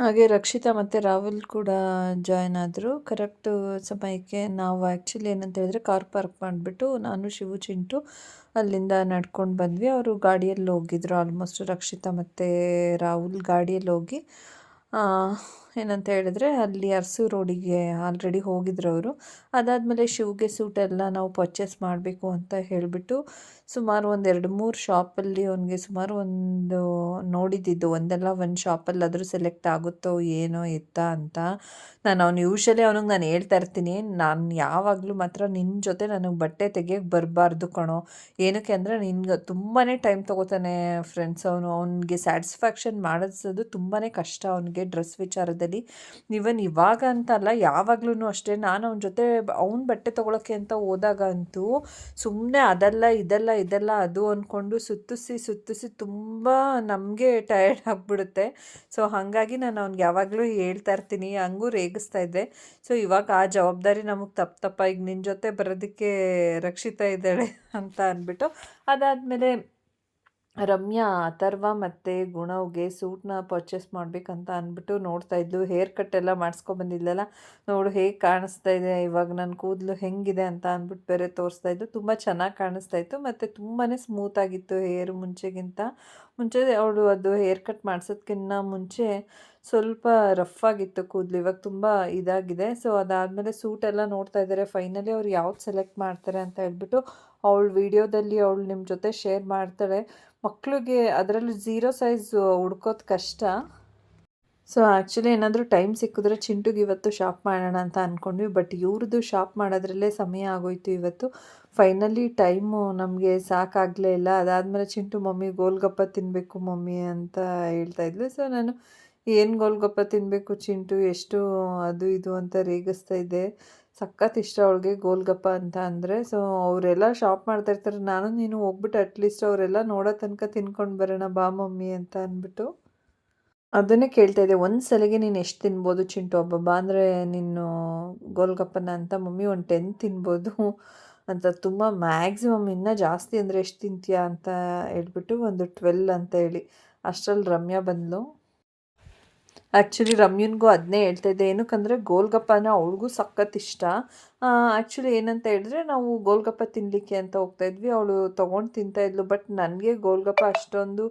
ಹಾಗೆ ರಕ್ಷಿತಾ ಮತ್ತು ರಾಹುಲ್ ಕೂಡ ಜಾಯ್ನ್ ಆದರು. ಕರೆಕ್ಟು ಸಮಯಕ್ಕೆ ನಾವು ಆ್ಯಕ್ಚುಲಿ ಏನಂತ ಹೇಳಿದ್ರೆ ಕಾರ್ ಪಾರ್ಕ್ ಮಾಡಿಬಿಟ್ಟು ನಾನು, ಶಿವು, ಚಿಂಟು ಅಲ್ಲಿಂದ ನಡ್ಕೊಂಡು ಬಂದ್ವಿ. ಅವರು ಗಾಡಿಯಲ್ಲಿ ಹೋಗಿದ್ರು. ಆಲ್ಮೋಸ್ಟ್ ರಕ್ಷಿತಾ ಮತ್ತು ರಾಹುಲ್ ಗಾಡಿಯಲ್ಲಿ ಹೋಗಿ. ಏನಂತ ಹೇಳಿದ್ರೆ ಅಲ್ಲಿ ಅರಸು ರೋಡಿಗೆ ಆಲ್ರೆಡಿ ಹೋಗಿದ್ರು ಅವರು. ಅದಾದಮೇಲೆ ಶಿವ್ಗೆ ಸೂಟ್ ಎಲ್ಲ ನಾವು ಪರ್ಚೇಸ್ ಮಾಡಬೇಕು ಅಂತ ಹೇಳಿಬಿಟ್ಟು ಸುಮಾರು ಒಂದು ಎರಡು ಮೂರು ಶಾಪಲ್ಲಿ ಅವನಿಗೆ ಸುಮಾರು ಒಂದು ನೋಡಿದ್ದಿದ್ದು ಒಂದಲ್ಲ ಒಂದು ಶಾಪಲ್ಲಿ ಆದರೂ ಸೆಲೆಕ್ಟ್ ಆಗುತ್ತೋ ಏನೋ ಎತ್ತ ಅಂತ. ನಾನು ಅವ್ನು ಯೂಶಲಿ ಅವನಿಗೆ ನಾನು ಹೇಳ್ತಾ ಇರ್ತೀನಿ, ನಾನು ಯಾವಾಗಲೂ ಮಾತ್ರ ನಿನ್ನ ಜೊತೆ ನನಗೆ ಬಟ್ಟೆ ತೆಗಿಯೋಕ್ಕೆ ಬರಬಾರ್ದು ಕಣೋ. ಏನಕ್ಕೆ ಅಂದರೆ ನಿನ್ಗೆ ತುಂಬಾ ಟೈಮ್ ತೊಗೋತಾನೆ ಫ್ರೆಂಡ್ಸ್ ಅವನು. ಅವನಿಗೆ ಸ್ಯಾಟಿಸ್ಫ್ಯಾಕ್ಷನ್ ಮಾಡಿಸೋದು ತುಂಬಾ ಕಷ್ಟ. ಅವನಿಗೆ ಡ್ರೆಸ್ ವಿಚಾರದಲ್ಲಿ ಇವನ್ ಇವಾಗ ಅಂತಲ್ಲ ಯಾವಾಗ್ಲೂ ಅಷ್ಟೇ. ನಾನು ಅವನ ಜೊತೆ ಅವ್ನ ಬಟ್ಟೆ ತೊಗೊಳಕ್ಕೆ ಅಂತ ಹೋದಾಗ ಅಂತೂ ಸುಮ್ಮನೆ ಅದೆಲ್ಲ, ಇದೆಲ್ಲ ಇದೆಲ್ಲ, ಅದು ಅಂದ್ಕೊಂಡು ಸುತ್ತಿಸಿ ಸುತ್ತಿಸಿ ತುಂಬ ನಮಗೆ ಟಯರ್ಡ್ ಆಗಿಬಿಡುತ್ತೆ. ಸೊ ಹಾಗಾಗಿ ನಾನು ಅವ್ನಿಗೆ ಯಾವಾಗಲೂ ಹೇಳ್ತಾ ಇರ್ತೀನಿ. ಹಂಗೂ ರೇಗಿಸ್ತಾ ಇದ್ದೆ. ಸೊ ಇವಾಗ ಆ ಜವಾಬ್ದಾರಿ ನಮಗೆ ತಪ್ಪು, ತಪ್ಪ. ಈಗ ನಿನ್ನ ಜೊತೆ ಬರೋದಕ್ಕೆ ರಕ್ಷಿತಾ ಇದ್ದಾಳೆ ಅಂತ ಅಂದ್ಬಿಟ್ಟು ಅದಾದಮೇಲೆ ರಮ್ಯಾ, ಅಥರ್ವ ಮತ್ತು ಗುಣವ್ಗೆ ಸೂಟ್ನ ಪರ್ಚೇಸ್ ಮಾಡಬೇಕಂತ ಅಂದ್ಬಿಟ್ಟು ನೋಡ್ತಾ ಇದ್ಲು. ಹೇರ್ ಕಟ್ ಎಲ್ಲ ಮಾಡಿಸ್ಕೊಬಂದಿದ್ಲಲ್ಲ ನೋಡು ಹೇಗೆ ಕಾಣಿಸ್ತಾ ಇದೆ? ಇವಾಗ ನನ್ನ ಕೂದಲು ಹೆಂಗಿದೆ ಅಂತ ಅಂದ್ಬಿಟ್ಟು ಬೇರೆ ತೋರಿಸ್ತಾ ಇದ್ದು ತುಂಬ ಚೆನ್ನಾಗಿ ಕಾಣಿಸ್ತಾ ಇತ್ತು. ಮತ್ತು ತುಂಬಾ ಸ್ಮೂತಾಗಿತ್ತು ಹೇರ್ ಮುಂಚೆಗಿಂತ. ಮುಂಚೆ ಅವಳು ಅದು ಹೇರ್ ಕಟ್ ಮಾಡಿಸೋದಕ್ಕಿಂತ ಮುಂಚೆ ಸ್ವಲ್ಪ ರಫ್ ಆಗಿತ್ತು ಕೂದಲು. ಇವಾಗ ತುಂಬ ಇದಾಗಿದೆ. ಸೊ ಅದಾದಮೇಲೆ ಸೂಟ್ ಎಲ್ಲ ನೋಡ್ತಾ ಇದ್ದಾರೆ ಫೈನಲಿ ಅವ್ರು ಯಾವ್ದು ಸೆಲೆಕ್ಟ್ ಮಾಡ್ತಾರೆ ಅಂತ ಹೇಳ್ಬಿಟ್ಟು ಅವಳು ವಿಡಿಯೋದಲ್ಲಿ ಅವಳು ನಿಮ್ಮ ಜೊತೆ ಶೇರ್ ಮಾಡ್ತಾಳೆ. ಮಕ್ಳಿಗೆ ಅದರಲ್ಲೂ ಝೀರೋ ಸೈಜ್ ಹುಡ್ಕೋದು ಕಷ್ಟ. ಸೊ ಆ್ಯಕ್ಚುಲಿ ಏನಾದರೂ ಟೈಮ್ ಸಿಕ್ಕಿದ್ರೆ ಚಿಂಟುಗೆ ಇವತ್ತು ಶಾಪ್ ಮಾಡೋಣ ಅಂತ ಅಂದ್ಕೊಂಡ್ವಿ ಬಟ್ ಇವ್ರದ್ದು ಶಾಪ್ ಮಾಡೋದ್ರಲ್ಲೇ ಸಮಯ ಆಗೋಯ್ತು ಇವತ್ತು. ಫೈನಲಿ ಟೈಮು ನಮಗೆ ಸಾಕಾಗಲೇ ಇಲ್ಲ. ಅದಾದಮೇಲೆ ಚಿಂಟು, ಮಮ್ಮಿ, ಗೋಲ್ಗಪ್ಪ ತಿನ್ನಬೇಕು ಮಮ್ಮಿ ಅಂತ ಹೇಳ್ತಾ ಇದ್ಲು. ಸೊ ನಾನು, ಏನು ಗೋಲ್ಗಪ್ಪ ತಿನ್ನಬೇಕು ಚಿಂಟು? ಎಷ್ಟು ಅದು ಇದು ಅಂತ ರೇಗಿಸ್ತಾ ಇದ್ದೆ. ಸಖತ್ ಇಷ್ಟ ಅವಳಿಗೆ ಗೋಲ್ಗಪ್ಪ ಅಂತ ಅಂದರೆ. ಸೊ ಅವರೆಲ್ಲ ಶಾಪ್ ಮಾಡ್ತಾ ಇರ್ತಾರೆ. ನಾನು, ನೀನು ಹೋಗ್ಬಿಟ್ಟು ಅಟ್ಲೀಸ್ಟ್ ಅವರೆಲ್ಲ ನೋಡೋ ತನಕ ತಿನ್ಕೊಂಡು ಬರೋಣ ಬಾ ಮಮ್ಮಿ ಅಂತ ಅಂದ್ಬಿಟ್ಟು ಅದನ್ನೇ ಕೇಳ್ತಾ ಇದ್ದೆ. ಒಂದು ಸಲಿಗೆ ನೀನು ಎಷ್ಟು ತಿನ್ಬೋದು ಚಿಂಟು ಹಬ್ಬಬ್ಬ ಅಂದರೆ ನೀನು ಗೋಲ್ಗಪ್ಪನ ಅಂತ ಮಮ್ಮಿ ಒಂದು ಟೆನ್ ತಿನ್ಬೋದು ಅಂತ. ತುಂಬ ಮ್ಯಾಕ್ಸಿಮಮ್ ಇನ್ನೂ ಜಾಸ್ತಿ ಅಂದರೆ ಎಷ್ಟು ತಿಂತೀಯಾ ಅಂತ ಹೇಳ್ಬಿಟ್ಟು ಒಂದು ಟ್ವೆಲ್ ಅಂತ ಹೇಳಿ. ಅಷ್ಟರಲ್ಲಿ ರಮ್ಯಾ ಬಂದಳು ಆ್ಯಕ್ಚುಲಿ ರಮ್ಯನ್ಗೂ ಅದನ್ನೇ ಹೇಳ್ತಾ ಇದ್ದೆ ಏನಕ್ಕಂದರೆ, ಗೋಲ್ಗಪ್ಪನ ಅವಳಿಗೂ ಸಖತ್ ಇಷ್ಟ. ಆ್ಯಕ್ಚುಲಿ ಏನಂತ ಹೇಳಿದ್ರೆ, ನಾವು ಗೋಲ್ಗಪ್ಪ ತಿನ್ನಲಿಕ್ಕೆ ಅಂತ ಹೋಗ್ತಾ ಇದ್ವಿ. ಅವಳು ತೊಗೊಂಡು ತಿಂತಾಯಿದ್ಲು ಬಟ್ ನನಗೆ ಗೋಲ್ಗಪ್ಪ ಅಷ್ಟೊಂದು,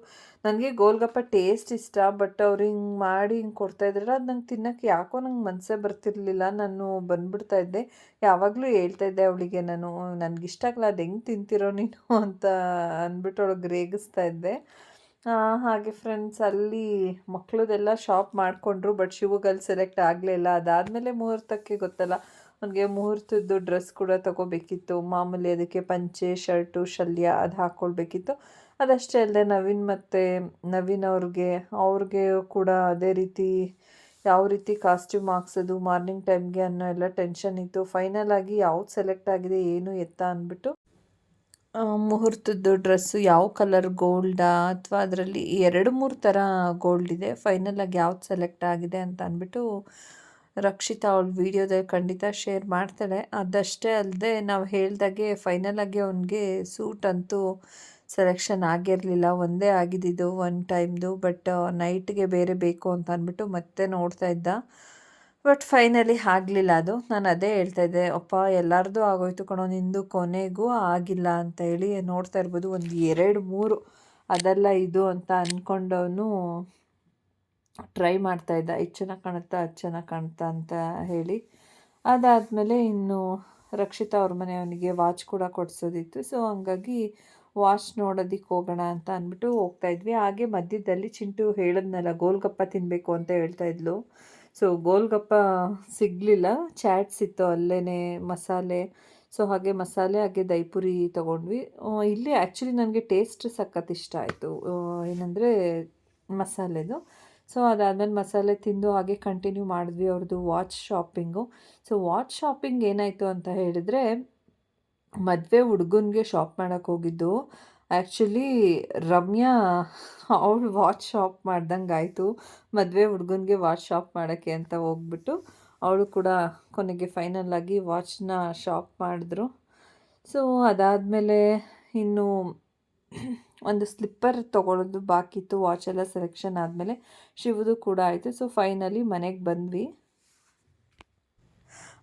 ನನಗೆ ಗೋಲ್ಗಪ್ಪ ಟೇಸ್ಟ್ ಇಷ್ಟ. ಬಟ್ ಅವ್ರು ಹಿಂಗೆ ಮಾಡಿ ಹಿಂಗೆ ಕೊಡ್ತಾಯಿದ್ರಲ್ಲ ಅದು ನಂಗೆ ತಿನ್ನೋಕ್ಕೆ ಯಾಕೋ ನಂಗೆ ಮನಸ್ಸೇ ಬರ್ತಿರ್ಲಿಲ್ಲ. ನಾನು ಬಂದುಬಿಡ್ತಾ ಇದ್ದೆ. ಯಾವಾಗಲೂ ಹೇಳ್ತಾ ಇದ್ದೆ ಅವಳಿಗೆ ನಾನು, ನನಗಿಷ್ಟ ಆಗಲ್ಲ ಅದು ಹೆಂಗೆ ತಿಂತಿರೋ ನೀನು? ಅಂತ ಅಂದ್ಬಿಟ್ಟು ಅವಳಿಗೆ ರೇಗಿಸ್ತಾ ಇದ್ದೆ. ಹಾಗೆ ಫ್ರೆಂಡ್ಸ್ ಅಲ್ಲಿ ಮಕ್ಕಳದೆಲ್ಲ ಶಾಪ್ ಮಾಡಿಕೊಂಡ್ರು ಬಟ್ ಶಿವಗಲ್ಲಿ ಸೆಲೆಕ್ಟ್ ಆಗಲಿಲ್ಲ ಅದಾದಮೇಲೆ ಮುಹೂರ್ತಕ್ಕೆ ಗೊತ್ತಲ್ಲ, ಅವನಿಗೆ ಮುಹೂರ್ತದ್ದು ಡ್ರೆಸ್ ಕೂಡ ತೊಗೋಬೇಕಿತ್ತು. ಮಾಮೂಲಿ ಅದಕ್ಕೆ ಪಂಚೆ ಶರ್ಟು ಶಲ್ಯ ಅದು ಹಾಕ್ಕೊಳ್ಬೇಕಿತ್ತು ಅದಷ್ಟೇ ಅಲ್ಲದೆ ನವೀನ್ ಮತ್ತು ನವೀನ್ ಅವ್ರಿಗೆ ಅವ್ರಿಗೆ ಕೂಡ ಅದೇ ರೀತಿ ಯಾವ ರೀತಿ ಕಾಸ್ಟ್ಯೂಮ್ ಹಾಕ್ಸೋದು ಮಾರ್ನಿಂಗ್ ಟೈಮ್ಗೆ ಅನ್ನೋ ಎಲ್ಲ ಟೆನ್ಷನ್ ಇತ್ತು. ಫೈನಲ್ ಆಗಿ ಯಾವ್ದು ಸೆಲೆಕ್ಟ್ ಆಗಿದೆ, ಏನು ಎತ್ತ ಅಂದ್ಬಿಟ್ಟು ಮುಹೂರ್ತದ್ದು ಡ್ರೆಸ್ಸು ಯಾವ ಕಲರ್ ಗೋಲ್ಡಾ? ಅಥವಾ ಅದರಲ್ಲಿ ಎರಡು ಮೂರು ಥರ ಗೋಲ್ಡ್ ಇದೆ. ಫೈನಲಾಗಿ ಯಾವ್ದು ಸೆಲೆಕ್ಟ್ ಆಗಿದೆ ಅಂತ ಅಂದ್ಬಿಟ್ಟು ರಕ್ಷಿತಾ ಅವಳು ವೀಡಿಯೋದಲ್ಲಿ ಖಂಡಿತ ಶೇರ್ ಮಾಡ್ತಾಳೆ. ಅದಷ್ಟೇ ಅಲ್ಲದೆ ನಾವು ಹೇಳ್ದಾಗೆ ಫೈನಲಾಗಿ ಅವನಿಗೆ ಸೂಟ್ ಅಂತೂ ಸೆಲೆಕ್ಷನ್ ಆಗಿರಲಿಲ್ಲ. ಒಂದೇ ಆಗಿದ್ದಿದ್ದು ಒನ್ ಟೈಮ್ದು ಬಟ್ ನೈಟ್ಗೆ ಬೇರೆ ಬೇಕು ಅಂತ ಅಂದ್ಬಿಟ್ಟು ಮತ್ತೆ ನೋಡ್ತಾ ಇದ್ದ. ಬಟ್ ಫೈನಲಿ ಆಗಲಿಲ್ಲ ಅದು. ನಾನು ಅದೇ ಹೇಳ್ತಾ ಇದ್ದೆ, ಅಪ್ಪ ಎಲ್ಲರದ್ದು ಆಗೋಯ್ತು ಕಣೋ, ನಿಂದು ಕೊನೆಗೂ ಆಗಿಲ್ಲ ಅಂತ ಹೇಳಿ ನೋಡ್ತಾ ಇರ್ಬೋದು. ಒಂದು ಎರಡು ಮೂರು ಅದೆಲ್ಲ ಇದು ಅಂತ ಅಂದ್ಕೊಂಡವನು ಟ್ರೈ ಮಾಡ್ತಾ ಇದ್ದ. ಇದು ಚೆನ್ನಾಗಿ ಕಾಣುತ್ತಾ ಅದು ಚೆನ್ನಾಗಿ ಕಾಣುತ್ತಾ ಅಂತ ಹೇಳಿ. ಅದಾದಮೇಲೆ ಇನ್ನು ರಕ್ಷಿತಾ ಅವ್ರ ಮನೆಯವನಿಗೆ ವಾಚ್ ಕೂಡ ಕೊಡಿಸೋದಿತ್ತು. ಸೊ ಹಂಗಾಗಿ ವಾಚ್ ನೋಡೋದಕ್ಕೆ ಹೋಗೋಣ ಅಂತ ಅಂದ್ಬಿಟ್ಟು ಹೋಗ್ತಾ ಇದ್ವಿ. ಹಾಗೆ ಮಧ್ಯದಲ್ಲಿ ಚಿಂಟು ಹೇಳಿದ್ನಲ್ಲ, ಗೋಲ್ಗಪ್ಪ ತಿನ್ನಬೇಕು ಅಂತ ಹೇಳ್ತಾ ಇದ್ಲು. ಸೊ ಗೋಲ್ಗಪ್ಪ ಸಿಗಲಿಲ್ಲ. ಚಾಟ್ಸ್ ಇತ್ತು ಅಲ್ಲೇ ಮಸಾಲೆ. ಸೊ ಹಾಗೆ ಮಸಾಲೆ, ಹಾಗೆ ದೈಪುರಿ ತೊಗೊಂಡ್ವಿ. ಇಲ್ಲಿ ಆ್ಯಕ್ಚುಲಿ ನನಗೆ ಟೇಸ್ಟ್ ಸಖತ್ ಇಷ್ಟ ಆಯಿತು. ಏನಂದರೆ ಮಸಾಲೆದು. ಸೊ ಅದಾದಮೇಲೆ ಮಸಾಲೆ ತಿಂದು ಹಾಗೆ ಕಂಟಿನ್ಯೂ ಮಾಡಿದ್ವಿ ಅವ್ರದ್ದು watch shopping so watch shopping ಏನಾಯಿತು ಅಂತ ಹೇಳಿದರೆ ಮದುವೆ ಹುಡುಗನಿಗೆ ಶಾಪ್ ಮಾಡೋಕ್ಕೆ ಹೋಗಿದ್ದು. ಆ್ಯಕ್ಚುಲಿ ರಮ್ಯಾ ಅವಳು ವಾಚ್ ಶಾಪ್ ಮಾಡ್ದಂಗೆ ಆಯಿತು. ಮದುವೆ ಹುಡುಗನಿಗೆ ವಾಚ್ ಶಾಪ್ ಮಾಡೋಕ್ಕೆ ಅಂತ ಹೋಗ್ಬಿಟ್ಟು ಅವಳು ಕೂಡ ಕೊನೆಗೆ ಫೈನಲ್ ಆಗಿ ವಾಚ್ನ ಶಾಪ್ ಮಾಡಿದ್ರು. ಸೊ ಅದಾದಮೇಲೆ ಇನ್ನು ಒಂದು ಸ್ಲಿಪ್ಪರ್ ತೊಗೊಳೋದು ಬಾಕಿತ್ತು ವಾಚೆಲ್ಲ ಸೆಲೆಕ್ಷನ್ ಆದಮೇಲೆ ಶಿವದು ಕೂಡ ಆಯಿತು. ಸೊ ಫೈನಲಿ ಮನೆಗೆ ಬಂದ್ವಿ.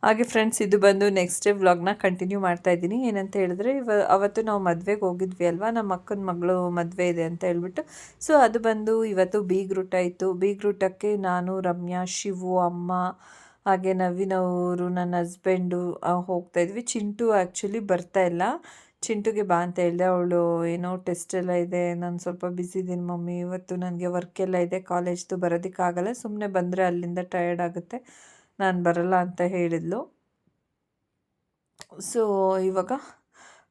ಹಾಗೆ ಫ್ರೆಂಡ್ಸ್ ಇದು ಬಂದು ನೆಕ್ಸ್ಟ್ ಡೇ ವ್ಲಾಗ್ನ ಕಂಟಿನ್ಯೂ ಮಾಡ್ತಾ ಇದ್ದೀನಿ. ಏನಂತ ಹೇಳಿದ್ರೆ, ಇವ, ಅವತ್ತು ನಾವು ಮದುವೆಗೆ ಹೋಗಿದ್ವಿ ಅಲ್ವಾ? ನಮ್ಮ ಅಕ್ಕನ ಮಗಳು ಮದುವೆ ಇದೆ ಅಂತ ಹೇಳ್ಬಿಟ್ಟು. ಸೊ ಅದು ಬಂದು ಇವತ್ತು ಬೀಗ್ರೂಟ ಇತ್ತು ಬೀಗ್ರೂಟಕ್ಕೆ ನಾನು, ರಮ್ಯಾ, ಶಿವು, ಅಮ್ಮ, ಹಾಗೆ ನವೀನವರು ನನ್ನ ಹಸ್ಬೆಂಡು ಹೋಗ್ತಾ ಇದ್ವಿ. ಚಿಂಟು ಆ್ಯಕ್ಚುಲಿ ಬರ್ತಾ ಇಲ್ಲ. ಚಿಂಟುಗೆ ಬಾ ಅಂತ ಹೇಳಿದೆ. ಅವಳು ಏನೋ ಟೆಸ್ಟ್ ಎಲ್ಲ ಇದೆ. ನಾನು ಸ್ವಲ್ಪ ಬ್ಯುಸಿ ಇದ್ದೀನಿ ಮಮ್ಮಿ. ಇವತ್ತು ನನಗೆ ವರ್ಕ್ ಎಲ್ಲ ಇದೆ. ಕಾಲೇಜ್ದು ಬರೋದಕ್ಕಾಗಲ್ಲ. ಸುಮ್ಮನೆ ಬಂದರೆ ಅಲ್ಲಿಂದ ಟಯರ್ಡ್ ಆಗುತ್ತೆ. ನಾನು ಬರಲ್ಲ ಅಂತ ಹೇಳಿದ್ಲು. ಸೊ ಇವಾಗ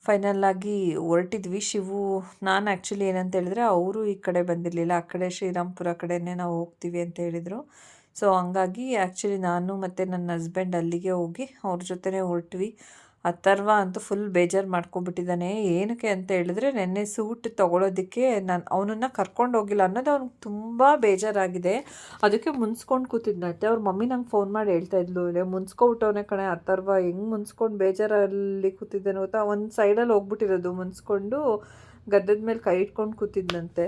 ಫೈನಲ್ ಆಗಿ ಹೊರಟಿದ್ವಿ. ಶಿವು, ನಾನು ಆ್ಯಕ್ಚುಲಿ ಏನಂತ ಹೇಳಿದ್ರೆ ಅವರು ಈ ಕಡೆ ಬಂದಿರಲಿಲ್ಲ. ಆ ಕಡೆ ಶ್ರೀರಾಮ್ಪುರ ಕಡೆನೇ ನಾವು ಹೋಗ್ತೀವಿ ಅಂತ ಹೇಳಿದರು. ಸೊ ಹಂಗಾಗಿ ಆ್ಯಕ್ಚುಲಿ ನಾನು ಮತ್ತು ನನ್ನ ಹಸ್ಬೆಂಡ್ ಅಲ್ಲಿಗೆ ಹೋಗಿ ಅವ್ರ ಜೊತೆನೇ ಹೊರಟ್ವಿ. ಅಥರ್ವ ಅಂತೂ ಫುಲ್ ಬೇಜಾರು ಮಾಡ್ಕೊಂಡ್ಬಿಟ್ಟಿದ್ದಾನೆ ಏನಕ್ಕೆ ಅಂತ ಹೇಳಿದ್ರೆ ನೆನ್ನೆ ಸೂಟ್ ತೊಗೊಳೋದಕ್ಕೆ ನಾನು ಅವನನ್ನು ಕರ್ಕೊಂಡು ಹೋಗಿಲ್ಲ ಅನ್ನೋದು ಅವ್ನಿಗೆ ತುಂಬ ಬೇಜಾರಾಗಿದೆ. ಅದಕ್ಕೆ ಮುನ್ಸ್ಕೊಂಡು ಕೂತಿದ್ನಂತೆ ಅವ್ರ ಮಮ್ಮಿ ನಂಗೆ ಫೋನ್ ಮಾಡಿ ಹೇಳ್ತಾ ಇದ್ಲು. ಇಲ್ಲ ಮುನ್ಸ್ಕೊಬಿಟ್ಟವನೇ ಕಣೆ, ಅಥರ್ವ ಹೆಂಗೆ ಮುನ್ಸ್ಕೊಂಡು ಬೇಜಾರಲ್ಲಿ ಕೂತಿದ್ದಾನೆ ಗೊತ್ತಾ? ಒಂದು ಸೈಡಲ್ಲಿ ಹೋಗ್ಬಿಟ್ಟಿರೋದು ಮುನ್ಸ್ಕೊಂಡು ಗದ್ದದ ಮೇಲೆ ಕೈ ಇಟ್ಕೊಂಡು ಕೂತಿದ್ನಂತೆ.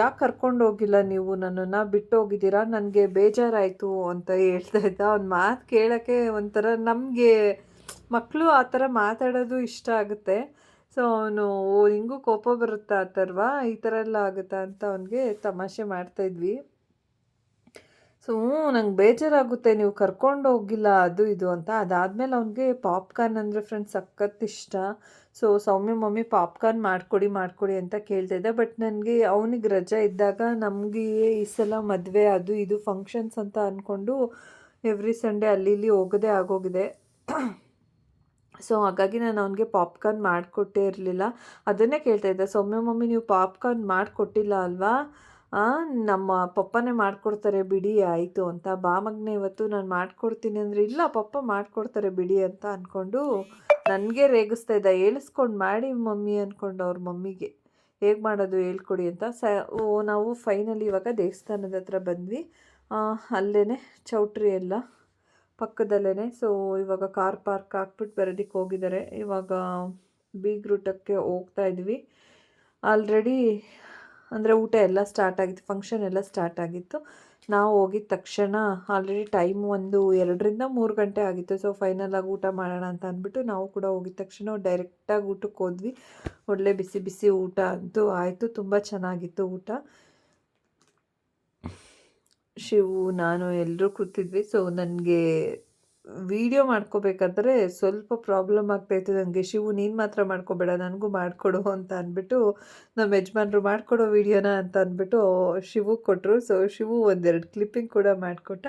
ಯಾಕೆ ಕರ್ಕೊಂಡು ಹೋಗಿಲ್ಲ ನೀವು? ನನ್ನನ್ನು ಬಿಟ್ಟು ಹೋಗಿದ್ದೀರಾ ನನಗೆ ಬೇಜಾರಾಯಿತು ಅಂತ ಹೇಳ್ತಾ ಇದ್ದ. ಅವ್ನ ಮಾತು ಕೇಳೋಕ್ಕೆ ಒಂಥರ ನಮಗೆ ಮಕ್ಕಳು ಆ ಥರ ಮಾತಾಡೋದು ಇಷ್ಟ ಆಗುತ್ತೆ. ಸೊ, ಅವನು ಓ ಹಿಂಗೂ ಕೋಪ ಬರುತ್ತಾ ಆ ಥರವಾ ಈ ಥರ ಎಲ್ಲ ಆಗುತ್ತಾ ಅಂತ ಅವನಿಗೆ ತಮಾಷೆ ಮಾಡ್ತಾಯಿದ್ವಿ ಸೊ ನಂಗೆ ಬೇಜಾರಾಗುತ್ತೆ, ನೀವು ಕರ್ಕೊಂಡು ಹೋಗಿಲ್ಲ, ಅದು ಇದು ಅಂತ. ಅದಾದಮೇಲೆ ಅವನಿಗೆ ಪಾಪ್ಕಾರ್ನ್ ಅಂದರೆ ಫ್ರೆಂಡ್ಸ್ ಸಖತ್ ಇಷ್ಟ. ಸೊ, ಸೌಮ್ಯ ಮಮ್ಮಿ ಪಾಪ್ಕಾರ್ನ್ ಮಾಡಿಕೊಡಿ ಮಾಡಿಕೊಡಿ ಅಂತ ಕೇಳ್ತಾ ಇದ್ದೆ. ಬಟ್ ನನಗೆ ಅವನಿಗೆ ರಜೆ ಇದ್ದಾಗ ನಮಗೆ ಈ ಸಲ ಮದುವೆ, ಅದು ಇದು ಫಂಕ್ಷನ್ಸ್ ಅಂತ ಅಂದ್ಕೊಂಡು ಎವ್ರಿ ಸಂಡೇ ಅಲ್ಲಿ, ಇಲ್ಲಿ ಹೋಗೋದೇ ಆಗೋಗಿದೆ. ಸೊ ಹಾಗಾಗಿ ನಾನು ಅವನಿಗೆ ಪಾಪ್ಕಾರ್ನ್ ಮಾಡಿಕೊಟ್ಟೇ ಇರಲಿಲ್ಲ. ಅದನ್ನೇ ಕೇಳ್ತಾ ಇದ್ದೆ. ಸೌಮ್ಯ ಮಮ್ಮಿ ನೀವು ಪಾಪ್ಕಾರ್ನ್ ಮಾಡಿಕೊಟ್ಟಿಲ್ಲ ಅಲ್ವಾ? ನಮ್ಮ ಪಪ್ಪನೇ ಮಾಡಿಕೊಡ್ತಾರೆ ಬಿಡಿ, ಆಯಿತು ಅಂತ. ಬಾ ಇವತ್ತು ನಾನು ಮಾಡಿಕೊಡ್ತೀನಿ ಅಂದರೆ ಇಲ್ಲ, ಪಪ್ಪ ಮಾಡಿಕೊಡ್ತಾರೆ ಬಿಡಿ ಅಂತ ಅಂದ್ಕೊಂಡು ನನಗೆ ರೇಗಿಸ್ತಾ ಇದ್ದ. ಹೇಳಿಸ್ಕೊಂಡು ಮಾಡಿ ಮಮ್ಮಿ ಅಂದ್ಕೊಂಡು ಅವ್ರ ಮಮ್ಮಿಗೆ. ಹೇಗೆ ಮಾಡೋದು ಹೇಳ್ಕೊಡಿ ಅಂತ. ಸ ನಾವು ಫೈನಲಿ ಇವಾಗ ದೇವಸ್ಥಾನದ ಹತ್ರ ಬಂದ್ವಿ. ಅಲ್ಲೇ ಚೌಟ್ರಿ ಎಲ್ಲ ಪಕ್ಕದಲ್ಲೇ ಸೊ ಇವಾಗ ಕಾರ್ ಪಾರ್ಕ್ ಹಾಕ್ಬಿಟ್ಟು ಬರೋದಕ್ಕೆ ಹೋಗಿದ್ದಾರೆ ಇವಾಗ ಬೀಗ್ ರೂಟಕ್ಕೆ ಹೋಗ್ತಾ ಇದ್ವಿ. ಆಲ್ರೆಡಿ ಅಂದರೆ ಊಟ ಎಲ್ಲ ಸ್ಟಾರ್ಟ್ ಆಗಿತ್ತು. ಫಂಕ್ಷನ್ ಎಲ್ಲ ಸ್ಟಾರ್ಟ್ ಆಗಿತ್ತು. ನಾವು ಹೋಗಿದ ತಕ್ಷಣ ಆಲ್ರೆಡಿ ಟೈಮ್ ಒಂದು ಎರಡರಿಂದ ಮೂರು ಗಂಟೆ ಆಗಿತ್ತು. ಸೊ ಫೈನಲಾಗಿ ಊಟ ಮಾಡೋಣ ಅಂತ ಅಂದ್ಬಿಟ್ಟು ನಾವು ಕೂಡ ಹೋಗಿದ ತಕ್ಷಣ ಡೈರೆಕ್ಟಾಗಿ ಊಟಕ್ಕೆ ಹೋದ್ವಿ. ಒಳ್ಳೆ ಬಿಸಿ ಬಿಸಿ ಊಟ ಅಂತೂ ಆಯಿತು. ತುಂಬ ಚೆನ್ನಾಗಿತ್ತು ಊಟ. ಶಿವು, ನಾನು ಎಲ್ಲರೂ ಕೂತಿದ್ವಿ. ಸೊ ನನಗೆ ವಿಡಿಯೋ ಮಾಡ್ಕೋಬೇಕಾದ್ರೆ ಸ್ವಲ್ಪ ಪ್ರಾಬ್ಲಮ್ ಆಗ್ತಾಯಿತ್ತು ನನಗೆ ಶಿವು, ನೀನು ಮಾತ್ರ ಮಾಡ್ಕೋಬೇಡ, ನನಗೂ ಮಾಡಿಕೊಡು ಅಂತ ಅಂದ್ಬಿಟ್ಟು ನಮ್ಮ ಯಜಮಾನ್ರು ಮಾಡಿಕೊಡೋ ವೀಡಿಯೋನ ಅಂತ ಅಂದ್ಬಿಟ್ಟು ಶಿವು ಕೊಟ್ಟರು ಸೊ ಶಿವು ಒಂದೆರಡು ಕ್ಲಿಪ್ಪಿಂಗ್ ಕೂಡ ಮಾಡಿಕೊಟ್ಟ.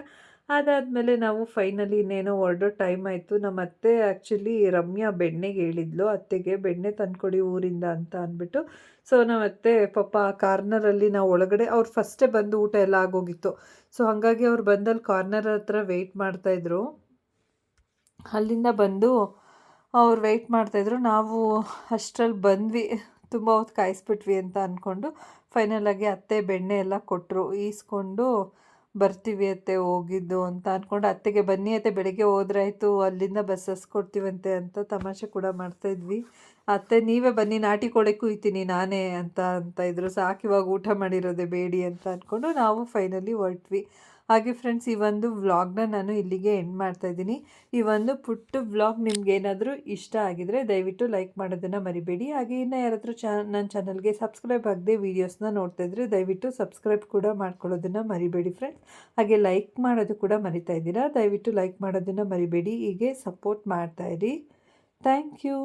ಅದಾದಮೇಲೆ ನಾವು ಫೈನಲಿ ಇನ್ನೇನೋ ಹೊರಡೋ ಟೈಮ್ ಆಯಿತು. ನಮ್ಮ ಅತ್ತೆ ಆ್ಯಕ್ಚುಲಿ ರಮ್ಯಾ ಬೆಣ್ಣೆಗೆ ಹೇಳಿದ್ಲು, ಅತ್ತೆಗೆ ಬೆಣ್ಣೆ ತಂದ್ಕೊಡಿ ಊರಿಂದ ಅಂತ ಅಂದ್ಬಿಟ್ಟು. ಸೊ ನಮ್ಮ ಅತ್ತೆ ಪಾಪ ಕಾರ್ನರಲ್ಲಿ ನಾವು ಒಳಗಡೆ, ಅವ್ರು ಫಸ್ಟೇ ಬಂದು ಊಟ ಎಲ್ಲ ಆಗೋಗಿತ್ತು. ಸೊ ಹಾಗಾಗಿ ಅವ್ರು ಬಂದಲ್ಲಿ ಕಾರ್ನರ್ ಹತ್ರ ವೆಯ್ಟ್ ಮಾಡ್ತಾಯಿದ್ರು ಅಲ್ಲಿಂದ ಬಂದು ಅವ್ರು ವೆಯ್ಟ್ ಮಾಡ್ತಾಯಿದ್ರು ನಾವು ಅಷ್ಟರಲ್ಲಿ ಬಂದ್ವಿ. ತುಂಬ ಹೊತ್ತು ಕಾಯಿಸ್ಬಿಟ್ವಿ ಅಂತ ಅಂದ್ಕೊಂಡು ಫೈನಲಾಗಿ ಅತ್ತೆ ಬೆಣ್ಣೆ ಎಲ್ಲ ಕೊಟ್ಟರು ಈಸ್ಕೊಂಡು ಬರ್ತೀವಿ ಅತ್ತೆ, ಹೋಗಿದ್ದು ಅಂತ ಅಂದ್ಕೊಂಡು ಅತ್ತೆಗೆ, ಬನ್ನಿ ಅತ್ತೆ, ಬೆಳಗ್ಗೆ ಹೋದ್ರಾಯ್ತು, ಅಲ್ಲಿಂದ ಬಸ್ಸಸ್ ಕೊಡ್ತೀವಂತೆ ಅಂತ ತಮಾಷೆ ಕೂಡ ಮಾಡ್ತಾಯಿದ್ವಿ ಅತ್ತೆ, ನೀವೇ ಬನ್ನಿ, ನಾಟಿ ಕೋಳಿ ಕುಯ್ತೀನಿ ನಾನೇ ಅಂತ ಅಂತ ಇದ್ರು. ಸಾಕಿವಾಗ ಊಟ ಮಾಡಿರೋದೆ ಬೇಡಿ ಅಂತ ಅಂದ್ಕೊಂಡು ನಾವು ಫೈನಲಿ ಹೊರಟ್ವಿ. ಹಾಗೆ ಫ್ರೆಂಡ್ಸ್ ಈ ಒಂದು ವ್ಲಾಗ್ನ ನಾನು ಇಲ್ಲಿಗೆ ಎಂಡ್ ಮಾಡ್ತಾ ಇದ್ದೀನಿ. ಈ ಒಂದು ಪುಟ್ಟ ವ್ಲಾಗ್ ನಿಮ್ಗೆ ಏನಾದರೂ ಇಷ್ಟ ಆಗಿದರೆ ದಯವಿಟ್ಟು ಲೈಕ್ ಮಾಡೋದನ್ನು ಮರಿಬೇಡಿ. ಹಾಗೆ ಇನ್ನು ಯಾರಾದರೂ ಚಾ ನನ್ನ ಚಾನಲ್ಗೆ ಸಬ್ಸ್ಕ್ರೈಬ್ ಆಗದೆ ವೀಡಿಯೋಸ್ನ ನೋಡ್ತಾ ಇದ್ರೆ ದಯವಿಟ್ಟು ಸಬ್ಸ್ಕ್ರೈಬ್ ಕೂಡ ಮಾಡ್ಕೊಳ್ಳೋದನ್ನು ಮರಿಬೇಡಿ ಫ್ರೆಂಡ್ಸ್ ಹಾಗೆ ಲೈಕ್ ಮಾಡೋದು ಕೂಡ ಮರಿತಾ ಇದ್ದೀರಾ? ದಯವಿಟ್ಟು ಲೈಕ್ ಮಾಡೋದನ್ನು ಮರಿಬೇಡಿ. ಹೀಗೆ ಸಪೋರ್ಟ್ ಮಾಡ್ತಾಯಿರಿ ಥ್ಯಾಂಕ್ ಯು